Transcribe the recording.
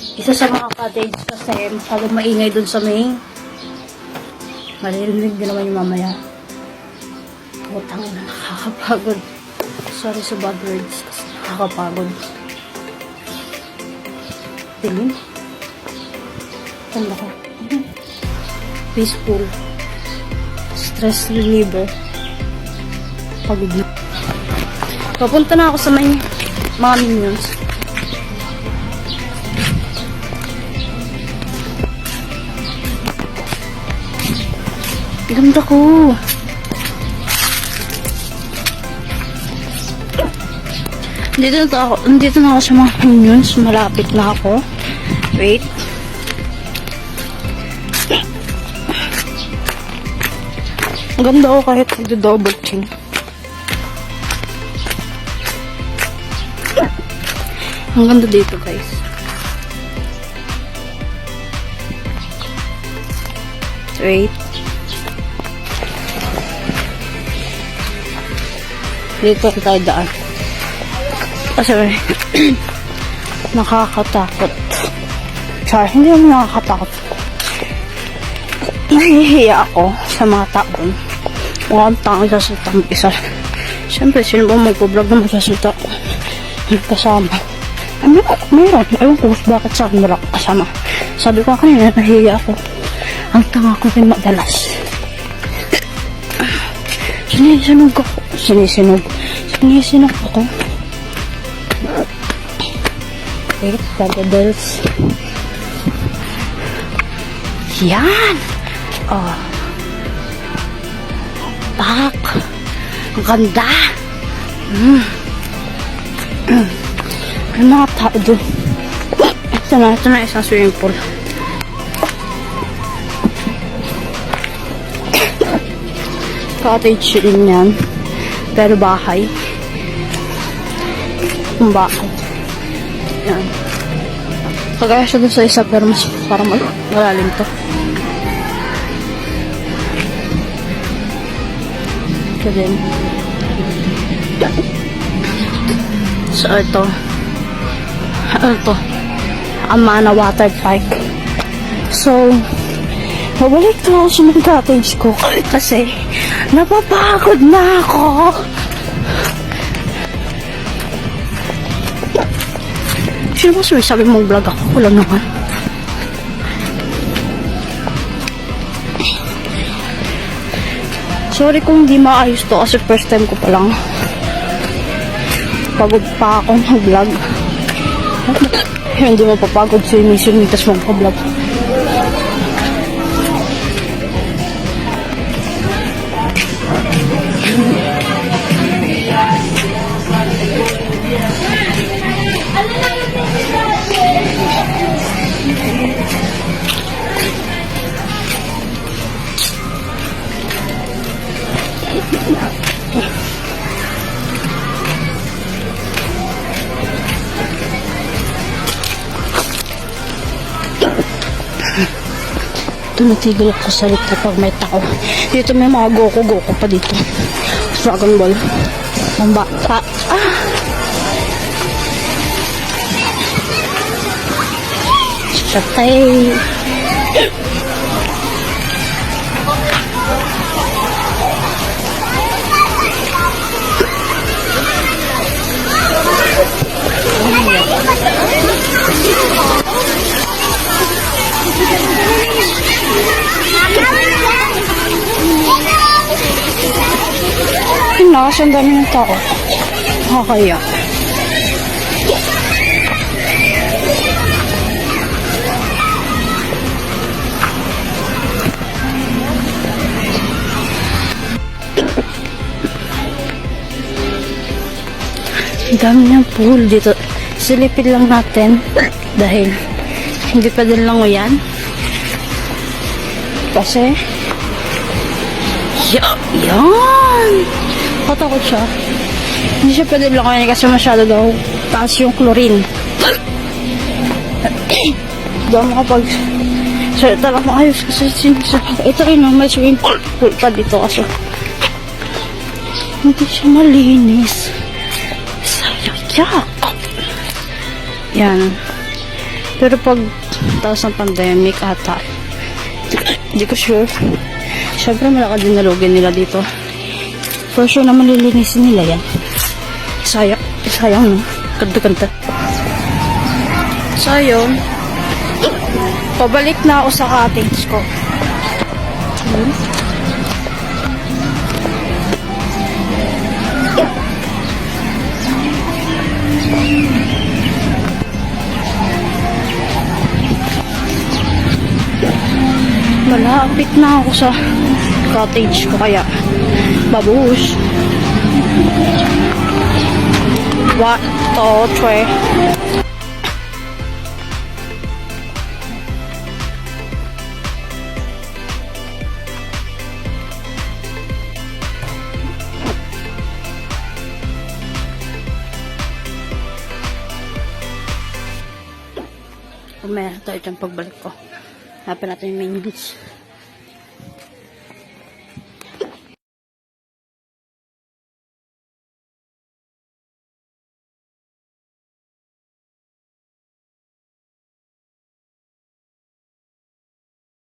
isa sa mga cottage kasi masyadong maingay dun sa may maririnig din naman yung mamaya. Putang na nakakapagod. Sorry sa bad words kasi nakakapagod. Dilim. Tanda ko. Peaceful. Stress reliever. Pagod na. Papunta na ako sa may mga minions. Ganda ko. Dito na ako, dito na ako sa mga minions. Malapit na ako. Wait. Ganda ko kahit nagdo-double chin. Ang ganda dito guys. Wait. Dito tayo daan. Kasi nakakatakot. Char, hindi naman nakakatakot. Nahihiya ako sa mga tao. Mukhang tao sasalita mag-isa. Siyempre, sino ba magpo-vlog na magsasalita? May kasama. Ano, mayroon. Ewan ko bakit sa akin wala kasama. Sabi ko kanina, nahihiya ako. Ang tanga ko rin madalas. Sinisinog ako. Sinisinog. Sinisinog ako. Wait, vegetables. Yan! Oh. Pak! Ang ganda! Mm. May mga tao doon. Ito na, ito na isang swimming pool. Cottage rin yan. Pero bahay. Yung bahay. Yan. Kagaya siya dun sa isa pero mas parang mal- malalim to. Ito din. So ito. Ano to? Amana Water Park. So, Mabalik na ako sa mga cottage ko kasi napapagod na ako. Sino ba sabi mong vlog ako? Wala naman. Sorry kung di maayos to kasi first time ko pa lang. Pagod pa ako mag-vlog. Hindi mapapagod si Mission Mitas mag-vlog. Tumitigil ako sa salita pag may tao. Dito may mga Goku-Goku pa dito. Dragon Ball. Ang bata. Ah! Patay. Nakas, ang dami ng tao. Nakakaya. Ang dami ng pool dito. Silipid lang natin dahil hindi pa din lang yan. Kasi Ya, yan! Katakot siya. Hindi siya pwede lang kasi masyado daw taas yung chlorine. Ako makapag salita lang maayos kasi. Ito rin, oh, may swimming pool pa dito kasi hindi siya malinis. Sayang. Yan. Pero pag taas ng pandemic ata, hindi ko sure. Siyempre malakad din nalugin nila dito. For sure na malilinisin nila yan. Sayang, sayang no. Ganda-ganda. So yun, pabalik na ako sa cottage ko. Yun. Malapit na ako sa cottage ko kaya babush. One, two, three. Umaya tayo dyan pagbalik ko. Hanapin natin yung beach.